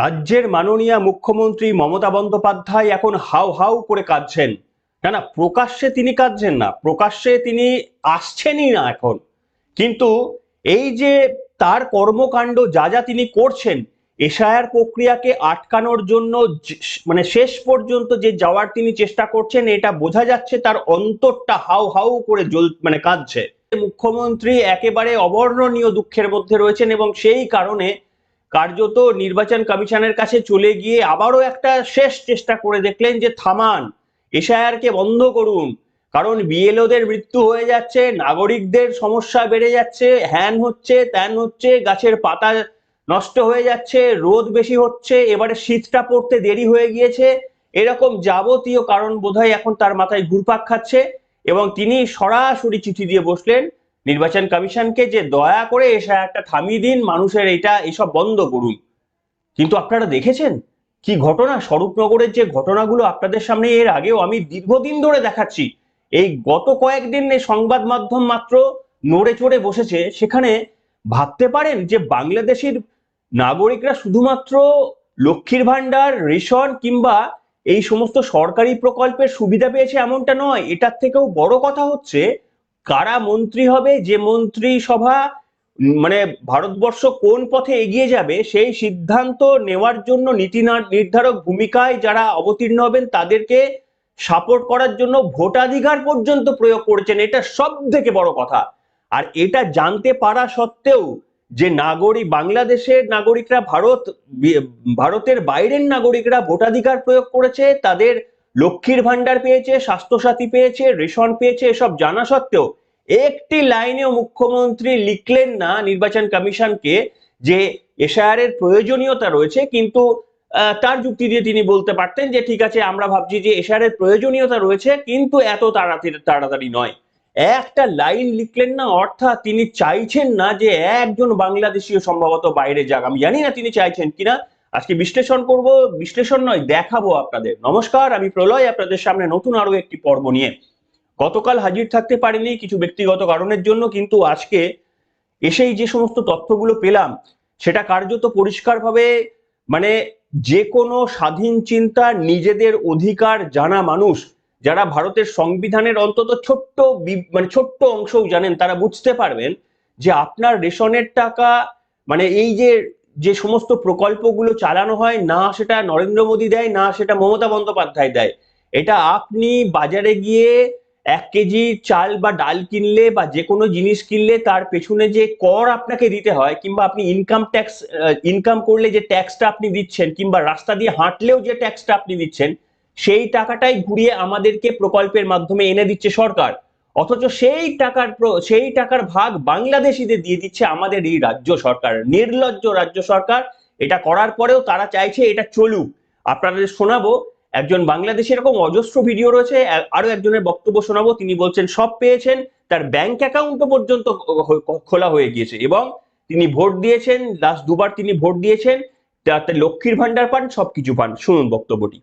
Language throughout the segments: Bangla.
রাজ্যের মাননীয় মুখ্যমন্ত্রী মমতা বন্দ্যোপাধ্যায় এখন হাউ হাউ করে কাঁদছেন। না না, প্রকাশ্যে তিনি কাঁদছেন না, প্রকাশ্যে তিনি আসছেনই না এখন। কিন্তু এই যে তার কর্মকাণ্ড যা যা তিনি করছেন এশায়ার প্রক্রিয়াকে আটকানোর জন্য মানে শেষ পর্যন্ত যে যাওয়ার তিনি চেষ্টা করছেন, এটা বোঝা যাচ্ছে তার অন্তরটা হাউ হাউ করে জ্বল মানে কাঁদছে। মুখ্যমন্ত্রী একেবারে অবর্ণনীয় দুঃখের মধ্যে রয়েছেন এবং সেই কারণে কার্যত নির্বাচন কমিশনের কাছে চলে গিয়ে আবারও একটা শেষ চেষ্টা করে দেখলেন যে থামান এশায়ারকে বন্ধ করুন। কারণ বিএলওদের মৃত্যু হয়ে যাচ্ছে, নাগরিকদের সমস্যা বেড়ে যাচ্ছে, হ্যান হচ্ছে, ত্যান হচ্ছে, গাছের পাতা নষ্ট হয়ে যাচ্ছে, রোদ বেশি হচ্ছে, এবারে শীতটা পড়তে দেরি হয়ে গিয়েছে। এরকম যাবতীয় কারণ বোধহয় এখন তার মাথায় ঘুরপাক খাচ্ছে এবং তিনি সরাসরি চিঠি দিয়ে বসলেন নির্বাচন কমিশনকে যে দয়া করে এসা একটা থামিয়ে দিন, মানুষের এটা, এসব বন্ধ করুন। কিন্তু আপনারা দেখেছেন? কি ঘটনা? স্বরূপনগরের যে ঘটনাগুলো আপনাদের সামনে এর আগেও আমি দীর্ঘদিন ধরে দেখাচ্ছি। এই গত কয়েকদিন সংবাদ মাধ্যম মাত্র নড়ে চড়ে বসেছে, সেখানে ভাবতে পারেন যে বাংলাদেশের নাগরিকরা শুধুমাত্র লক্ষ্মীর ভাণ্ডার, রেশন কিংবা এই সমস্ত সরকারি প্রকল্পের সুবিধা পেয়েছে এমনটা নয়, এটার থেকেও বড় কথা হচ্ছে কারা মন্ত্রী হবে, যে মন্ত্রী সভা মানে ভারতবর্ষ কোন পথে এগিয়ে যাবে, সেই সিদ্ধান্ত নেওয়ার জন্য নীতি নির্ধারক ভূমিকায় যারা অবতীর্ণ হবেন, তাদেরকে সাপোর্ট করার জন্য ভোটাধিকার পর্যন্ত প্রয়োগ করেছেন। এটা সব থেকে বড় কথা। আর এটা জানতে পারা সত্ত্বেও যে নাগরিক, বাংলাদেশের নাগরিকরা, ভারত, ভারতের বাইরের নাগরিকরা ভোটাধিকার প্রয়োগ করেছে, তাদের লক্ষ্মীর ভান্ডার পেয়েছে, স্বাস্থ্যসাথী পেয়েছে, রেশন পেয়েছে, এসব জানা সত্ত্বেও একটি লাইনেও মুখ্যমন্ত্রী লিখলেন না নির্বাচন কমিশনকে যে এশায়ারের প্রয়োজনীয়তা রয়েছে, কিন্তু তার যুক্তি দিয়ে তিনি বলতে পারতেন যে, ঠিক আছে, আমরা ভাবছি যে এশায়ারের প্রয়োজনীয়তা রয়েছে, কিন্তু এত তাড়াতাড়ি তাড়াতাড়ি নয়। একটা লাইন লিখলেন না, অর্থাৎ তিনি চাইছেন না যে একজন বাংলাদেশীয় সম্ভবত বাইরে যাক। আমি জানি না তিনি চাইছেন কিনা আজকে বিশ্লেষণ করব, বিশ্লেষণ নয়, দেখাবো আপনাদের। নমস্কার, আমি প্রলয়, আপনাদের সামনে নতুন আরও একটি পর্ব নিয়ে। গতকাল হাজির থাকতে পারিনি কিছু ব্যক্তিগত কারণের জন্য, কিন্তু আজকে এসেই যে সমস্ত তথ্যগুলো পেলাম, সেটা কার্যত পরিষ্কারভাবে মানে যে কোনো স্বাধীন চিন্তা নিজেদের অধিকার জানা মানুষ, যারা ভারতের সংবিধানের অন্তত ছোট্ট মানে ছোট্ট অংশও জানেন, তারা বুঝতে পারবেন যে আপনার রেশনের টাকা মানে এই যে যে সমস্ত প্রকল্পগুলো চালানো হয়, না সেটা নরেন্দ্র মোদী দেয়, না সেটা মমতা বন্দ্যোপাধ্যায় দেয়। এটা আপনি বাজারে গিয়ে এক কেজি চাল বা ডাল কিনলে বা যে কোনো জিনিস কিনলে তার পেছনে যে কর আপনাকে দিতে হয় কিংবা আপনি ইনকাম ট্যাক্স ইনকাম করলে যে ট্যাক্সটা আপনি দিচ্ছেন কিংবা রাস্তা দিয়ে হাঁটলেও যে ট্যাক্সটা আপনি দিচ্ছেন, সেই টাকাটাই ঘুরিয়ে আমাদেরকে প্রকল্পের মাধ্যমে এনে দিচ্ছে সরকার। অথচ সেই টাকার সেই টাকার ভাগ বাংলাদেশিদের দিয়ে দিচ্ছে আমাদের এই রাজ্য সরকার, নির্লজ্জ রাজ্য সরকার। এটা করার পরেও তারা চাইছে এটা চলুক। আপনাদের শোনাবো, একজন বাংলাদেশে এরকম অজস্র ভিডিও রয়েছে আরও একজনের বক্তব্য শোনাবো। তিনি বলছেন, সব পেয়েছেন, তার ব্যাংক অ্যাকাউন্টও পর্যন্ত খোলা হয়ে গিয়েছে এবং তিনি ভোট দিয়েছেন লাস্ট দুবার তিনি ভোট দিয়েছেন, তাতে লক্ষ্মীর ভান্ডার পান, সবকিছু পান। শুনুন বক্তব্যটি।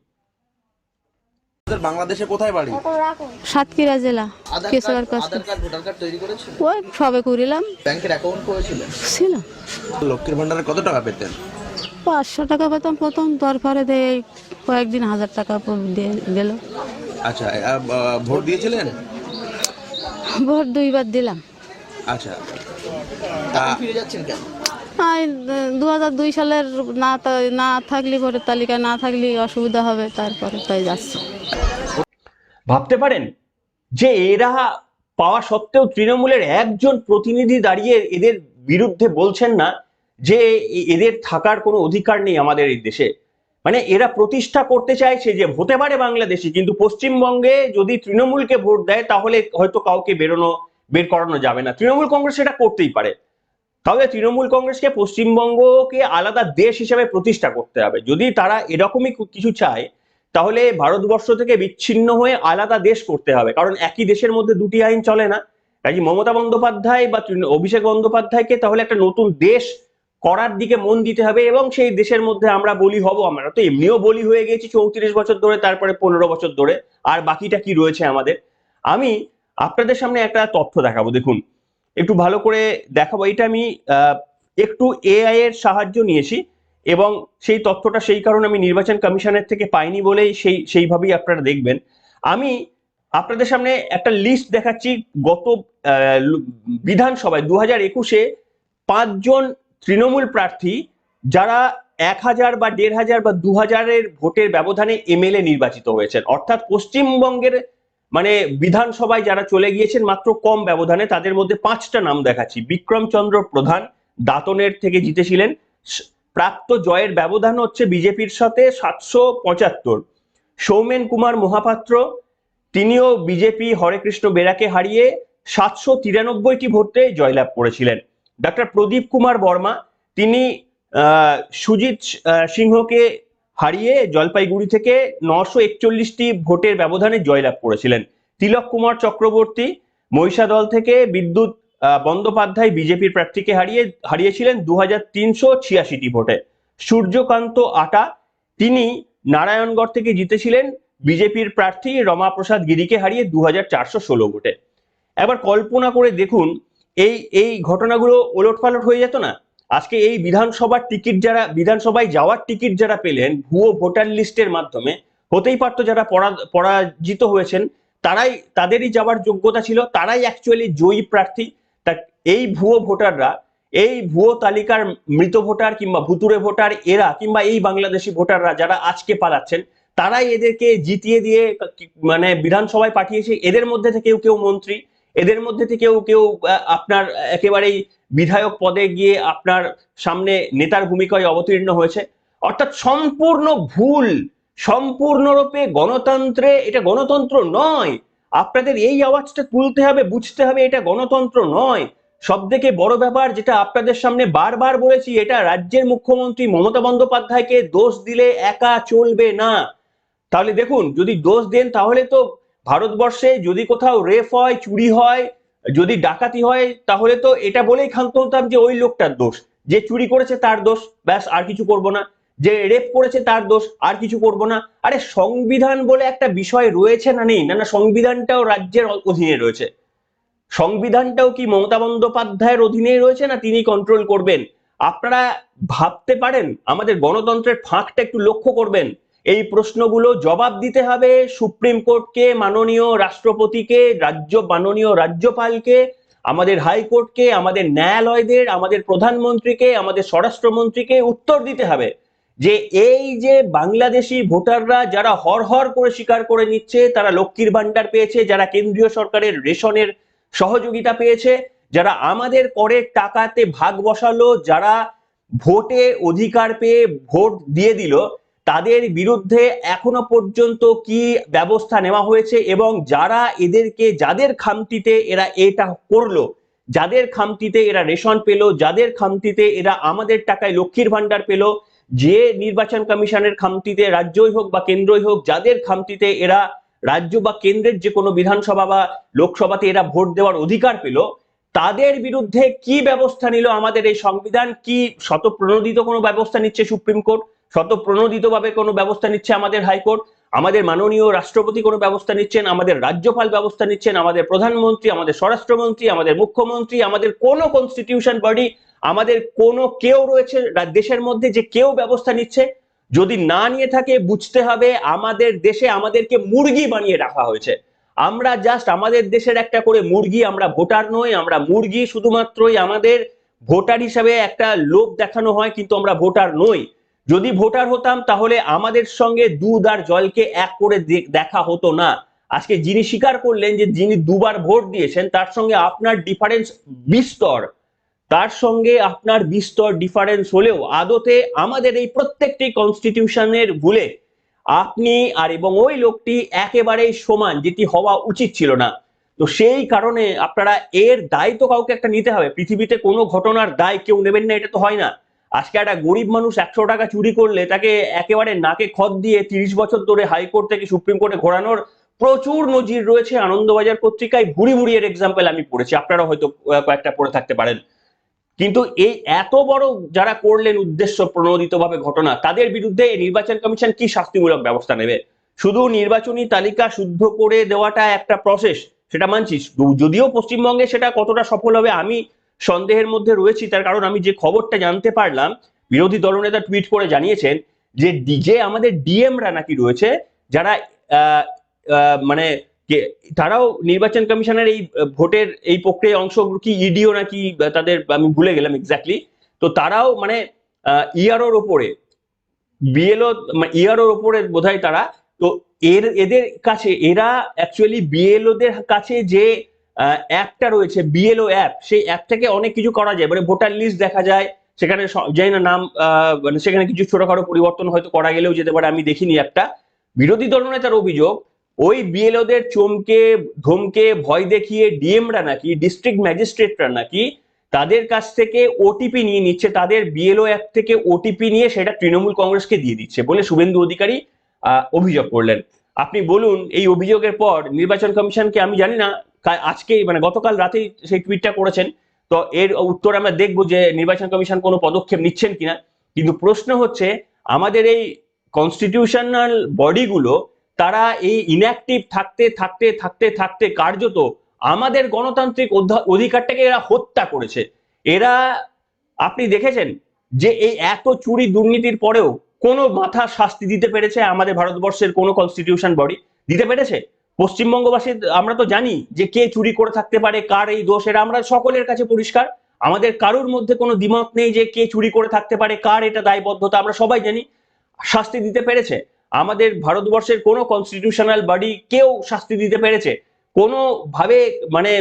বাংলাদেশে কোথায় বাড়ি? সাতক্ষীরা জেলা কেশবার কাছে আধার কার্ড ভোটার কার্ড তৈরি করেছিল? ওই সবে করিলাম। ব্যাংকের অ্যাকাউন্ট করেছিলেন ছিল। লক্ষ্মীর ভান্ডারে কত টাকা পেতেন? পাঁচশো টাকা পেতাম প্রথম তারপরে দিয়ে কয়েকদিন হাজার টাকা গেল। আচ্ছা ভোট দিয়েছিলেন? ভোট দুইবার দিলাম। আচ্ছা। ফিরে যাচ্ছেন কেন? দু হাজার দুই সালের না না থাকলে ভোটের তালিকায় না থাকলে অসুবিধা হবে, তারপরে তাই যাচ্ছে। ভাবতে পারেন যে এরা পাওয়া সত্ত্বেও তৃণমূলের একজন প্রতিনিধি দাঁড়িয়ে এদের বিরুদ্ধে বলছেন না যে এদের থাকার কোনো অধিকার নেই আমাদের এই দেশে। মানে এরা প্রতিষ্ঠা করতে চাইছে যে হতে পারে বাংলাদেশে, কিন্তু পশ্চিমবঙ্গে যদি তৃণমূলকে ভোট দেয় তাহলে হয়তো কাউকে বেরোনো, বের করানো যাবে না। তৃণমূল কংগ্রেস সেটা করতেই পারে। তাহলে তৃণমূল কংগ্রেসকে পশ্চিমবঙ্গকে আলাদা দেশ হিসেবে প্রতিষ্ঠা করতে হবে। যদি তারা এরকমই কিছু চায়, তাহলে ভারতবর্ষ থেকে বিচ্ছিন্ন হয়ে আলাদা দেশ করতে হবে। কারণ একই দেশের মধ্যে দুটি আইন চলে না। কাজে মমতা বন্দ্যোপাধ্যায় বা অভিষেক বন্দ্যোপাধ্যায়কে তাহলে একটা নতুন দেশ করার দিকে মন দিতে হবে এবং সেই দেশের মধ্যে আমরা বলি হব। আমরা তো এমনিও বলি হয়ে গেছি চৌত্রিশ বছর ধরে, তারপরে পনেরো বছর ধরে। আর বাকিটা কি রয়েছে আমাদের? আমি আপনাদের সামনে একটা তথ্য দেখাবো। দেখুন একটু ভালো করে দেখাবো। এটা আমি একটু এআই এর সাহায্য নিয়েছি এবং সেই তথ্যটা সেই কারণে আমি নির্বাচন কমিশনের থেকে পাইনি বলেই সেই, সেইভাবেই আপনারা দেখবেন। আমি আপনাদের সামনে একটা লিস্ট দেখাচ্ছি। গত বিধানসভায় দু হাজার একুশে পাঁচজন তৃণমূল প্রার্থী, যারা এক হাজার বা দেড় হাজার বা দু হাজারের ভোটের ব্যবধানে এমএলএ নির্বাচিত হয়েছেন। অর্থাৎ পশ্চিমবঙ্গের মানে বিধানসভায় যারা চলে গিয়েছেন মাত্র কম ব্যবধানে, তাদের মধ্যে পাঁচটা নাম দেখাচ্ছি। বিক্রমচন্দ্র প্রধান দাতনের থেকে জিতেছিলেন। প্রাপ্ত জয়ের ব্যবধান হচ্ছে বিজেপির সাথে সাতশো পঁচাত্তর। সৌমেন কুমার মহাপাত্র, তিনিও বিজেপি হরেকৃষ্ণ বেরাকে হারিয়ে সাতশো তিরানব্বইটি ভোটে জয়লাভ করেছিলেন। ডক্টর প্রদীপ কুমার বর্মা, তিনি সুজিত সিংহকে হারিয়ে জলপাইগুড়ি থেকে নশো একচল্লিশটি ভোটের ব্যবধানে জয়লাভ করেছিলেন। তিলক কুমার চক্রবর্তী মহিষাদল থেকে বিদ্যুৎ বন্দ্যোপাধ্যায় বিজেপির প্রার্থীকে হারিয়ে, হারিয়েছিলেন দু হাজার তিনশো ছিয়াশিটি ভোটে। সূর্যকান্ত আটা, তিনি নারায়ণগড় থেকে জিতেছিলেন বিজেপির প্রার্থী রমাপ্রসাদ গিরিকে হারিয়ে দু হাজার চারশো ষোলো ভোটে। এবার কল্পনা করে দেখুন, এই এই ঘটনাগুলো ওলটপালট হয়ে যেত না? আজকে এই বিধানসভার টিকিট যারা, বিধানসভায় যাওয়ার টিকিট যারা পেলেন, ভুয়ো ভোটার লিস্টের মাধ্যমে, হতেই পারতো যারা পরাজিত হয়েছেন, তারাই, তাদেরই যাওয়ার যোগ্যতা ছিল, তারাই অ্যাকচুয়ালি জয়ী প্রার্থী। তা এই ভুয়ো ভোটাররা, এই ভুয়ো তালিকার মৃত ভোটার কিংবা ভুতুরে ভোটার এরা কিংবা এই বাংলাদেশি ভোটাররা যারা আজকে পালাচ্ছেন, তারাই এদেরকে জিতিয়ে দিয়ে মানে বিধানসভায় পাঠিয়েছে। এদের মধ্যে থেকে কেউ কেউ মন্ত্রী এদের মধ্যে থেকেও কেউ আপনার একেবারেই বিধায়ক পদে গিয়ে আপনার সামনে নেতার ভূমিকায় অবতীর্ণ হয়েছে। অর্থাৎ সম্পূর্ণ ভুল, সম্পূর্ণরূপে গণতন্ত্রে এটা গণতন্ত্র নয়। আপনাদের এই আওয়াজটা তুলতে হবে, বুঝতে হবে এটা গণতন্ত্র নয়। সব থেকে বড় ব্যাপার যেটা আপনাদের সামনে বারবার বলেছি, এটা রাজ্যের মুখ্যমন্ত্রী মমতা বন্দ্যোপাধ্যায়কে দোষ দিলে একা চলবে না। তাহলে দেখুন, যদি দোষ দেন তাহলে তো ভারতবর্ষে যদি কোথাও রেপ হয়, চুরি হয়, যদি ডাকাতি হয়, তাহলে তো এটা বলেই ক্ষান্ত হতাম যে ওই লোকটার দোষ। যে চুরি করেছে তার দোষ, ব্যাস, আর কিছু করব না। যে রেপ করেছে তার দোষ, আর কিছু করব না। আরে সংবিধান বলে একটা বিষয় রয়েছে না নেই? না না, সংবিধানটাও রাজ্যের অধীনে রয়েছে। সংবিধানটাও কি মমতা বন্দ্যোপাধ্যায়ের অধীনে রয়েছে না তিনি কন্ট্রোল করবেন? আপনারা ভাবতে পারেন, আমাদের গণতন্ত্রের ফাঁকটা একটু লক্ষ্য করবেন। এই প্রশ্নগুলো জবাব দিতে হবে সুপ্রিম কোর্টকে, মাননীয় রাষ্ট্রপতিকে, রাজ্য, মাননীয় রাজ্যপালকে, আমাদের হাইকোর্টকে, আমাদের ন্যায়ালয়দের, আমাদের প্রধানমন্ত্রীকে, আমাদের স্বরাষ্ট্রমন্ত্রীকে উত্তর দিতে হবে যে এই যে বাংলাদেশি ভোটাররা যারা হর হর করে স্বীকার করে নিচ্ছে, তারা লক্ষ্মীর ভান্ডার পেয়েছে, যারা কেন্দ্রীয় সরকারের রেশনের সহযোগিতা পেয়েছে, যারা আমাদের করের টাকাতে ভাগ বসালো, যারা ভোটে অধিকার পেয়ে ভোট দিয়ে দিল তাদের বিরুদ্ধে এখনও পর্যন্ত কি ব্যবস্থা নেওয়া হয়েছে এবং যারা এদেরকে, যাদের খামতিতে এরা এটা করল, যাদের খামতিতে এরা রেশন পেল, যাদের খামতিতে এরা আমাদের টাকায় লক্ষ্মীর ভান্ডার পেল, যে নির্বাচন কমিশনের খামতিতে রাজ্যই হোক বা কেন্দ্রই হোক, যাদের খামতিতে এরা রাজ্য বা কেন্দ্রের যে কোনো বিধানসভা বা লোকসভাতে এরা ভোট দেওয়ার অধিকার পেল, তাদের বিরুদ্ধে কি ব্যবস্থা নিল আমাদের এই সংবিধান? কি শতপ্রণোদিত কোনো ব্যবস্থা নিচ্ছে সুপ্রিম কোর্ট? শতপ্রণোদিতভাবে কোনো ব্যবস্থা নিচ্ছে আমাদের হাইকোর্ট, আমাদের মাননীয় রাষ্ট্রপতি কোনো ব্যবস্থা নিচ্ছেন, আমাদের রাজ্যপাল ব্যবস্থা নিচ্ছেন, আমাদের প্রধানমন্ত্রী, আমাদের স্বরাষ্ট্রমন্ত্রী, আমাদের মুখ্যমন্ত্রী, আমাদের কোনো কনস্টিটিউশন বডি আমাদের কোনো কেউ রয়েছে দেশের মধ্যে যে কেউ ব্যবস্থা নিচ্ছে। যদি না নিয়ে থাকে, বুঝতে হবে আমাদের দেশে আমাদেরকে মুরগি বানিয়ে রাখা হয়েছে। আমরা জাস্ট আমাদের দেশের একটা করে মুরগি, আমরা ভোটার নই, আমরা মুরগি শুধুমাত্রই আমাদের ভোটার হিসাবে একটা লোভ দেখানো হয়, কিন্তু আমরা ভোটার নই। যদি ভোটার হতাম, তাহলে আমাদের সঙ্গে দুধ আর জলকে এক করে দেখা হতো না। আজকে যিনি স্বীকার করলেন যে যিনি দুবার ভোট দিয়েছেন, তার সঙ্গে আপনার ডিফারেন্স বিস্তর। তার সঙ্গে আপনার বিস্তর ডিফারেন্স হলেও আদতে আমাদের এই প্রত্যেকটি কনস্টিটিউশনের ভুলে আপনি আর এবং ওই লোকটি একেবারেই সমান, যেটি হওয়া উচিত ছিল না। তো সেই কারণে আপনারা এর দায় তো কাউকে একটা নিতে হবে। পৃথিবীতে কোনো ঘটনার দায় কেউ নেবেন না, এটা তো হয় না। আজকে একটা গরিব মানুষ একশো টাকা চুরি করলে তাকে একেবারে নাকে খত দিয়ে তিরিশ বছর ধরে হাইকোর্ট থেকে সুপ্রিম কোর্টে ঘোরানোর প্রচুর নজির রয়েছে আনন্দবাজার পত্রিকায়। ভুড়ি ভুড়ি এর এক্সাম্পল আমি পড়েছি আপনারা হয়তো কয়েকটা পড়ে থাকতে পারেন। কিন্তু এই এত বড় যারা করলেন উদ্দেশ্য প্রণোদিত ভাবে ঘটনা, তাদের বিরুদ্ধে নির্বাচন কমিশন কি শাস্তিমূলক ব্যবস্থা নেবে? শুধু নির্বাচনী তালিকা শুদ্ধ করে দেওয়াটা একটা প্রসেস সেটা মানছি যদিও পশ্চিমবঙ্গে সেটা কতটা সফল হবে, আমি সন্দেহের মধ্যে রয়েছি, তার কারণ আমি যে খবরটা জানতে পারলাম, বিরোধী দলনেতা টুইট করে জানিয়েছেন যে ডিজে আমাদের ডিএমরা নাকি রয়েছে, যারা মানে তারাও নির্বাচন কমিশনের এই ভোটের এই প্রক্রিয়ায় অংশ কি ইডিও নাকি তাদের, আমি ভুলে গেলাম এক্স্যাক্টলি তো তারাও মানে ইয়ারোর ওপরে বিএলও ইয়ারোর ওপরে বোধহয় তারা, তো এর, এদের কাছে, এরা অ্যাকচুয়ালি বিএলওদের কাছে যে অ্যাপটা রয়েছে বিএলও অ্যাপ। সেই অ্যাপ থেকে অনেক কিছু করা যায়। মানে ভোটার লিস্ট দেখা যায়, সেখানে জানি না নাম মানে সেখানে কিছু ছোটখাটো পরিবর্তন হয়তো করা গেলেও যেতে পারে, আমি দেখিনি অ্যাপটা। বিরোধী দলনেতার অভিযোগ, ওই বিএলওদের চমকে, ধমকে, ভয় দেখিয়ে ডিএমরা নাকি ডিস্ট্রিক্ট ম্যাজিস্ট্রেটরা নাকি, তাদের কাছ থেকে ওটিপি নিয়ে নিচ্ছে, তাদের বিএলও অ্যাপ থেকে ওটিপি নিয়ে সেটা তৃণমূল কংগ্রেসকে দিয়ে দিচ্ছে বলে শুভেন্দু অধিকারী অভিযোগ করলেন। আপনি বলুন, এই অভিযোগের পর নির্বাচন কমিশনকে আমি জানি না, কা- আজকেই মানে গতকাল রাতেই সেই টুইটটা করেছেন। তো এর উত্তর আমরা দেখব যে নির্বাচন কমিশন কোনো পদক্ষেপ নিচ্ছেন কিনা। কিন্তু প্রশ্ন হচ্ছে, আমাদের এই কনস্টিটিউশনাল বডিগুলো তারা এই ইনঅ্যাক্টিভ থাকতে থাকতে থাকতে থাকতে কার্যত আমাদের গণতান্ত্রিক অধা- অধিকারটাকে এরা হত্যা করেছে। এরা, আপনি দেখেছেন যে এই এত চুরি দুর্নীতির পরেও কোনো মাথা শাস্তি দিতে পেরেছে আমাদের ভারতবর্ষের কোনো কনস্টিটিউশন বডি দিতে পেরেছে? পশ্চিমবঙ্গবাসী, আমরা তো জানি যে কে চুরি করে থাকতে পারে, কার এই দোষ, এটা আমরা সকলের কাছে পরিষ্কার। আমাদের কারুর মধ্যে কোনো দ্বিমত নেই যে কে চুরি করে থাকতে পারে, কার এটা দায়বদ্ধতা, আমরা সবাই জানি। শাস্তি দিতে পেরেছে। আমাদের ভারতবর্ষের কোনো কনস্টিটিউশনাল বডি কেউ শাস্তি দিতে পেরেছে? কোনো ভাবে মানে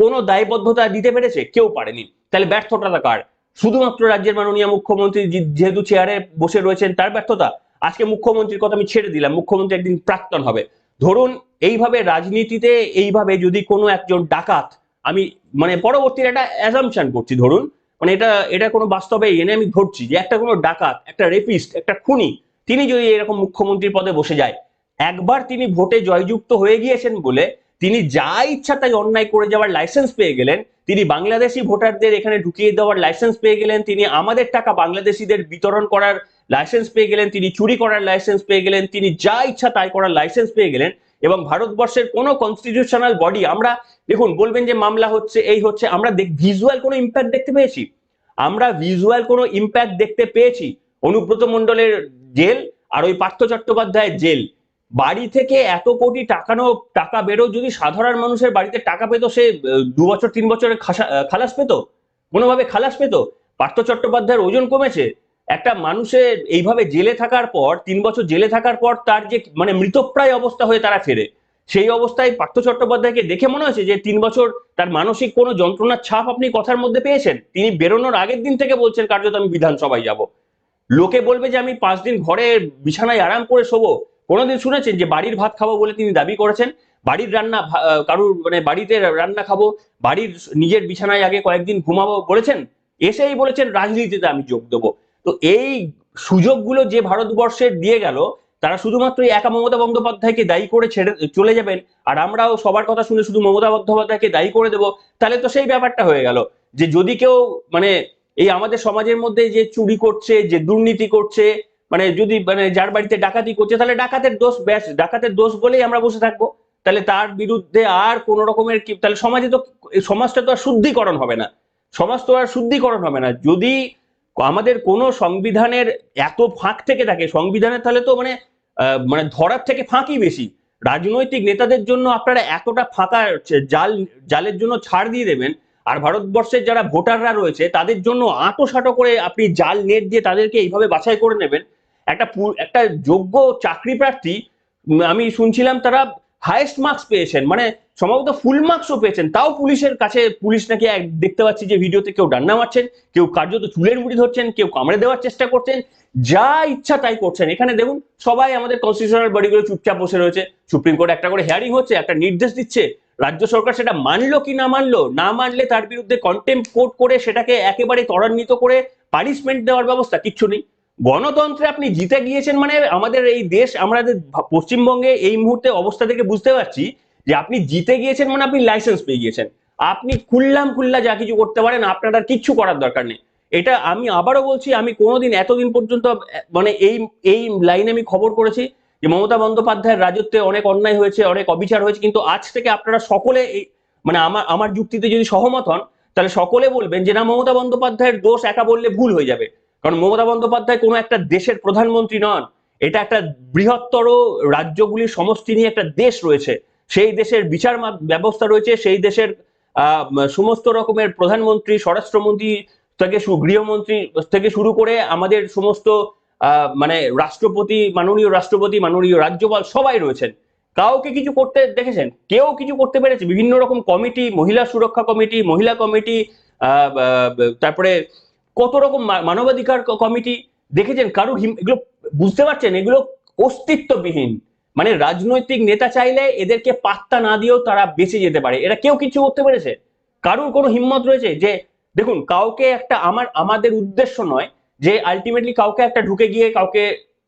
কোনো দায়বদ্ধতা দিতে পেরেছে? কেউ পারেনি। তাহলে ব্যর্থতা কার? শুধুমাত্র রাজ্যের মাননীয় মুখ্যমন্ত্রী যেহেতু চেয়ারে বসে রয়েছেন, তার ব্যর্থতা। আজকে মুখ্যমন্ত্রীর কথা আমি ছেড়ে দিলাম। মুখ্যমন্ত্রী একদিন প্রাক্তন হবে। ধরুন, এইভাবে রাজনীতিতে এইভাবে যদি কোনো একজন ডাকাত, আমি মানে পরবর্তীর একটা অ্যাজামশন করছি, ধরুন মানে এটা এটা কোনো বাস্তবে এনে আমি ধরছি যে একটা কোনো ডাকাত, একটা রেপিস্ট একটা খুনি, তিনি যদি এরকম মুখ্যমন্ত্রীর পদে বসে যায়, একবার তিনি ভোটে জয়যুক্ত হয়ে গিয়েছেন বলে তিনি যা ইচ্ছা তাই অন্যায় করে যাওয়ার লাইসেন্স পেয়ে গেলেন। তিনি বাংলাদেশি ভোটারদের এখানে ঢুকিয়ে দেওয়ার লাইসেন্স পেয়ে গেলেন। তিনি আমাদের টাকা বাংলাদেশিদের বিতরণ করার লাইসেন্স পেয়ে গেলেন। তিনি চুরি করার লাইসেন্স পেয়ে গেলেন। তিনি যা ইচ্ছা তাই করার লাইসেন্স পেয়ে গেলেন। এবং ভারতবর্ষের কোনো কনস্টিটিউশনাল বডি আমরা দেখুন, বলবেন যে মামলা হচ্ছে, এই হচ্ছে, আমরা ভিজুয়াল কোনো ইম্প্যাক্ট দেখতে পেয়েছি? আমরা ভিজুয়াল কোনো ইম্প্যাক্ট দেখতে পেয়েছি? অনুব্রত মণ্ডলের জেল আর ওই পার্থ চট্টোপাধ্যায়ের জেল। বাড়ি থেকে এত কোটি টাকানো টাকা বেরো যদি সাধারণ মানুষের বাড়িতে টাকা পেতো, সে দু বছর, তিন বছরে খাসা- খালাস পেতো? কোনোভাবে খালাস পেতো? পার্থ চট্টোপাধ্যায়ের ওজন কমেছে? একটা মানুষের এইভাবে জেলে থাকার পর, তিন বছর জেলে থাকার পর তার যে মানে মৃতপ্রায় অবস্থা হয়ে তারা ফেরে। সেই অবস্থায় পার্থ চট্টোপাধ্যায়কে দেখে মনে হয়েছে যে, তিন বছর তার মানসিক কোনো যন্ত্রণার ছাপ আপনি কথার মধ্যে পেয়েছেন? তিনি বেরোনোর আগের দিন থেকে বলছেন, কার্যত আমি বিধানসভায় যাব। লোকে বলবে যে, আমি পাঁচ দিন ঘরে বিছানায় আরাম করে শোবো। কোনোদিন শুনেছেন যে বাড়ির ভাত খাব বলে তিনি দাবি করেছেন? বাড়ির রান্না কারুর মানে বাড়িতে রান্না খাব, বাড়ির নিজের বিছানায় আগে কয়েকদিন ঘুমাবো বলেছেন? এসেই বলেছেন, রাজনীতিতে আমি যোগ দেবো। তো এই সুযোগগুলো যে ভারতবর্ষের দিয়ে গেল, তারা শুধুমাত্র একা মমতা বন্দ্যোপাধ্যায়কে দায়ী করে ছেড়ে, চলে যাবেন, আর আমরাও সবার কথা শুনে শুধু মমতা বন্দ্যোপাধ্যায়কে দায়ী করে দেবো, তাহলে তো সেই ব্যাপারটা হয়ে গেল। যে যদি কেউ মানে এই আমাদের সমাজের মধ্যে যে চুরি করছে, যে দুর্নীতি করছে মানে যদি মানে যার বাড়িতে ডাকাতি করছে, তাহলে ডাকাতের দোষ, ব্যাস, ডাকাতের দোষ বলেই আমরা বসে থাকব। তাহলে তার বিরুদ্ধে আর কোন রকমের কি, তাহলে সমাজে তো, সমাজটা তো আর শুদ্ধিকরণ হবে না। সমাজ তো আর শুদ্ধিকরণ হবে না। যদি আমাদের কোনো সংবিধানের এত ফাঁক থেকে থাকে, সংবিধানের তাহলে তো মানে মানে ধরার থেকে ফাঁকই বেশি। রাজনৈতিক নেতাদের জন্য আপনারা এতটা ফাঁকা জাল, জালের জন্য ছাড় দিয়ে দেবেন, আর ভারতবর্ষের যারা ভোটাররা রয়েছে, তাদের জন্য আঁটো সাঁটো করে আপনি জাল নেট দিয়ে তাদেরকে এইভাবে বাছাই করে নেবেন একটা একটা যোগ্য চাকরি প্রার্থী আমি শুনছিলাম তারা হায়েস্ট মার্কস পেয়েছেন মানে সম্ভবত ফুল মার্কসও পেয়েছেন, তাও পুলিশের কাছে, পুলিশ নাকি দেখতে পাচ্ছি যে ভিডিওতে কেউ ডান্না মারছেন, কেউ কার্যত চুলের মুড়ি ধরছেন, কেউ কামড়ে দেওয়ার চেষ্টা করছেন, যা ইচ্ছা তাই করছেন। এখানে দেখুন, সবাই আমাদের কনস্টিটিউশনাল বডিগুলো চুপচাপ বসে রয়েছে, সুপ্রিম কোর্ট একটা করে হিয়ারিং হচ্ছে, একটা নির্দেশ দিচ্ছে, রাজ্য সরকার সেটা মানলো কি না মানলো, না মানলে তার বিরুদ্ধে কন্টেম্প কোর্ট করে সেটাকে একেবারে ত্বরান্বিত করে পানিশমেন্ট দেওয়ার ব্যবস্থা কিচ্ছু নেই। গণতন্ত্রে আপনি জিতে গিয়েছেন মানে আমাদের এই দেশ আমাদের পশ্চিমবঙ্গে এই মুহূর্তে অবস্থা থেকে বুঝতে পারছি যে আপনি জিতে গিয়েছেন মানে আপনি লাইসেন্স পেয়ে গিয়েছেন। আপনি খুললাম খুল্লা যা কিছু করতে পারেন, আপনার আর কিচ্ছু করার দরকার নেই। এটা আমি আবারও বলছি, আমি কোনোদিন এতদিন পর্যন্ত মানে এই এই লাইনে আমি খবর করেছি যে মমতা বন্দ্যোপাধ্যায়ের রাজত্বে অনেক অন্যায় হয়েছে, অনেক অবিচার হয়েছে, কিন্তু আজ থেকে আপনারা সকলে মানে আমার আমার যুক্তিতে যদি সহমত হন, তাহলে সকলে বলবেন যে না, মমতা বন্দ্যোপাধ্যায়ের দোষ একা বললে ভুল হয়ে যাবে। কারণ মমতা বন্দ্যোপাধ্যায় কোনো একটা দেশের প্রধানমন্ত্রী নন, এটা একটা বৃহত্তর রাজ্যগুলির সমষ্টি নিয়ে একটা দেশ রয়েছে। সেই দেশের বিচার ব্যবস্থা রয়েছে, সেই দেশের সমস্ত রকমের প্রধানমন্ত্রী, স্বরাষ্ট্রমন্ত্রী থেকে গৃহমন্ত্রী থেকে শুরু করে আমাদের সমস্ত মানে রাষ্ট্রপতি, মাননীয় রাষ্ট্রপতি, মাননীয় রাজ্যপাল সবাই রয়েছেন। কাউকে কিছু করতে দেখেছেন? কেউ কিছু করতে পেরেছে? বিভিন্ন রকম কমিটি, মহিলা সুরক্ষা কমিটি, মহিলা কমিটি তারপরে কত রকম মানবাধিকার কমিটি দেখেছেন? কারুর এগুলো বুঝতে পারছেন? এগুলো অস্তিত্ববিহীন। মানে রাজনৈতিক নেতা চাইলে এদেরকে পাত্তা না দিয়েও তারা বেঁচে যেতে পারে। এরা কেউ কিছু করতে পেরেছে? কারুর কোনো হিম্মত রয়েছে যে, দেখুন, কাউকে একটা আমার, আমাদের উদ্দেশ্য নয় যে আলটিমেটলি কাউকে একটা ঢুকে গিয়ে কাউকে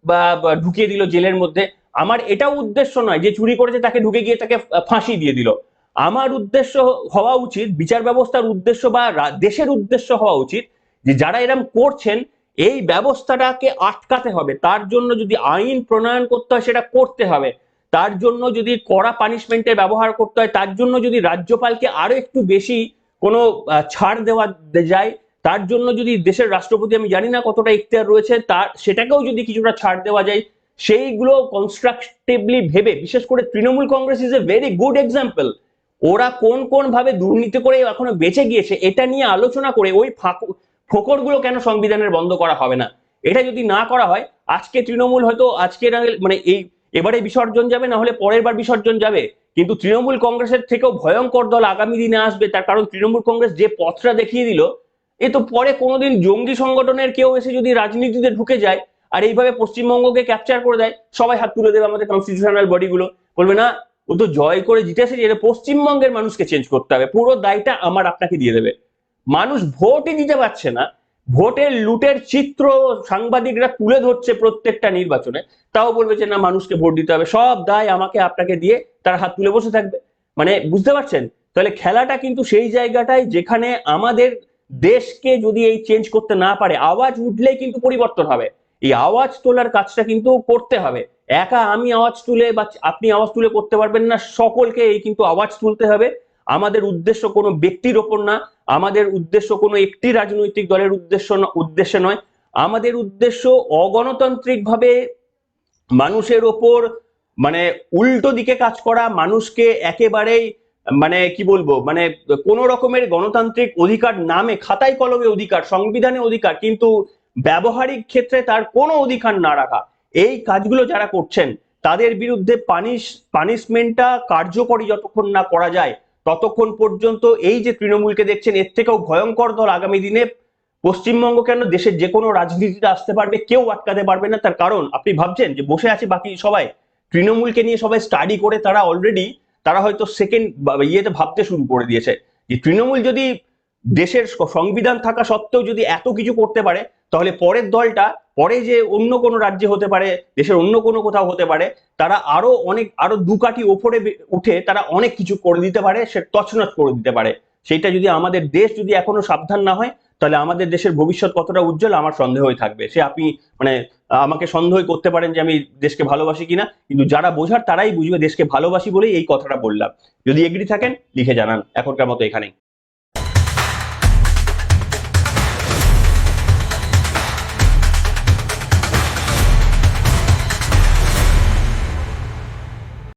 বা ঢুকিয়ে দিল জেলের মধ্যে। আমার এটাও উদ্দেশ্য নয় যে চুরি করেছে তাকে ঢুকে গিয়ে তাকে ফাঁসি দিয়ে দিল। আমার উদ্দেশ্য হওয়া উচিত, বিচার ব্যবস্থার উদ্দেশ্য বা দেশের উদ্দেশ্য হওয়া উচিত যে যারা এরম করছেন, এই ব্যবস্থাটাকে আটকাতে হবে। তার জন্য যদি আইন প্রণয়ন করতে হয়, সেটা করতে হবে। তার জন্য যদি কড়া পানিশমেন্টের ব্যবহার করতে হয়, তার জন্য যদি রাজ্যপালকে আরও একটু বেশি কোনো ছাড় দেওয়া যায়, তার জন্য যদি দেশের রাষ্ট্রপতি, আমি জানি না কতটা ইখতিয়ার রয়েছে, তার, সেটাকেও যদি কিছুটা ছাড় দেওয়া যায়, সেইগুলো কনস্ট্রাকটিভলি ভেবে, বিশেষ করে Trinamool Congress is a very good example ওরা কোন কোন ভাবে দুর্নীতি করে এখনও বেঁচে গিয়েছে, এটা নিয়ে আলোচনা করে, ওই ফাঁক- ফোকরগুলো কেন সংবিধানের বন্ধ করা হবে না? এটা যদি না করা হয়, আজকে তৃণমূল হয়তো আজকে মানে এই, এবারে বিসর্জন যাবে, না হলে পরের বার বিসর্জন যাবে। কিন্তু তৃণমূল কংগ্রেসের থেকেও ভয়ঙ্কর দল আগামী দিনে আসবে। তার কারণ তৃণমূল কংগ্রেস যে পথটা দেখিয়ে দিল, এ তো পরে কোনোদিন জঙ্গি সংগঠনের কেউ এসে যদি রাজনীতিতে ঢুকে যায় আর এইভাবে পশ্চিমবঙ্গকে ক্যাপচার করে দেয়, সবাই হাত তুলে দেবে আমাদের কনস্টিটিউশনাল বডিগুলো বলবে, না, ও তো জয় করে জিতেছে যে পশ্চিমবঙ্গের মানুষকে চেঞ্জ করতে হবে। পুরো দায়টা আমার আপনাকে দিয়ে দেবে। মানুষ ভোটই দিতে পারছে না। ভোটের লুটের চিত্র সাংবাদিকরা তুলে ধরছে প্রত্যেকটা নির্বাচনে। তাও বলবে যে, না, মানুষকে ভোট দিতে হবে। সব দায় আমাকে, আপনাকে দিয়ে তার হাত তুলে বসে থাকবে। মানে বুঝতে পারছেন? তাহলে খেলাটা কিন্তু সেই জায়গাটায় যেখানে আমাদের দেশকে যদি এই চেঞ্জ করতে না পারে, আওয়াজ উঠলেই কিন্তু পরিবর্তন হবে। এই আওয়াজ তোলার কাজটা কিন্তু করতে হবে। একা আমি আওয়াজ তুলে বা আপনি আওয়াজ তুলে করতে পারবেন না, সকলকে এই কিন্তু আওয়াজ তুলতে হবে। আমাদের উদ্দেশ্য কোনো ব্যক্তির ওপর না, আমাদের উদ্দেশ্য কোনো একটি রাজনৈতিক দলের উদ্দেশ্য উদ্দেশ্যে নয়। আমাদের উদ্দেশ্য অগণতান্ত্রিকভাবে মানুষের ওপর মানে উল্টো দিকে কাজ করা, মানুষকে একেবারেই মানে কি বলব মানে কোন রকমের গণতান্ত্রিক অধিকার নামে, খাতায় কলমে অধিকার, সংবিধানে অধিকার, কিন্তু ব্যবহারিক ক্ষেত্রে তার কোনো অধিকার না রাখা। এই কাজগুলো যারা করছেন, তাদের বিরুদ্ধে পানিশ পানিশমেন্টটা কার্যকরী যতক্ষণ না করা যায় ততক্ষণ পর্যন্ত এই যে তৃণমূলকে দেখছেন, এর থেকেও ভয়ঙ্কর দল আগামী দিনে পশ্চিমবঙ্গ কেন দেশের যে কোনো রাজনীতিতে আসতে পারবে, কেউ আটকাতে পারবে না। তার কারণ, আপনি ভাবছেন যে বসে আছে বাকি সবাই। তৃণমূলকে নিয়ে সবাই স্টাডি করে তারা অলরেডি তারা হয়তো সেকেন্ড ইয়েতে ভাবতে শুরু করে দিয়েছে। যে তৃণমূল যদি দেশের সংবিধান থাকা সত্ত্বেও যদি এত কিছু করতে পারে, তাহলে পরের দলটা পরে যে অন্য কোনো রাজ্যে হতে পারে, দেশের অন্য কোনো কোথাও হতে পারে, তারা আরও অনেক, আরও দু কাঠি ওপরে উঠে তারা অনেক কিছু করে দিতে পারে, সে তছনছ করে দিতে পারে। সেটা যদি আমাদের দেশ যদি এখনও সাবধান না হয়, তাহলে আমাদের দেশের ভবিষ্যৎ কতটা উজ্জ্বল আমার সন্দেহই থাকবে। সে আপনি মানে আমাকে সন্দেহ করতে পারেন যে আমি দেশকে ভালোবাসি কিনা, কিন্তু যারা বোঝার তারাই বুঝবে দেশকে ভালোবাসি বলেই এই কথাটা বললাম। যদি এগ্রি থাকেন, লিখে জানান। এখনকার মতো এখানেই।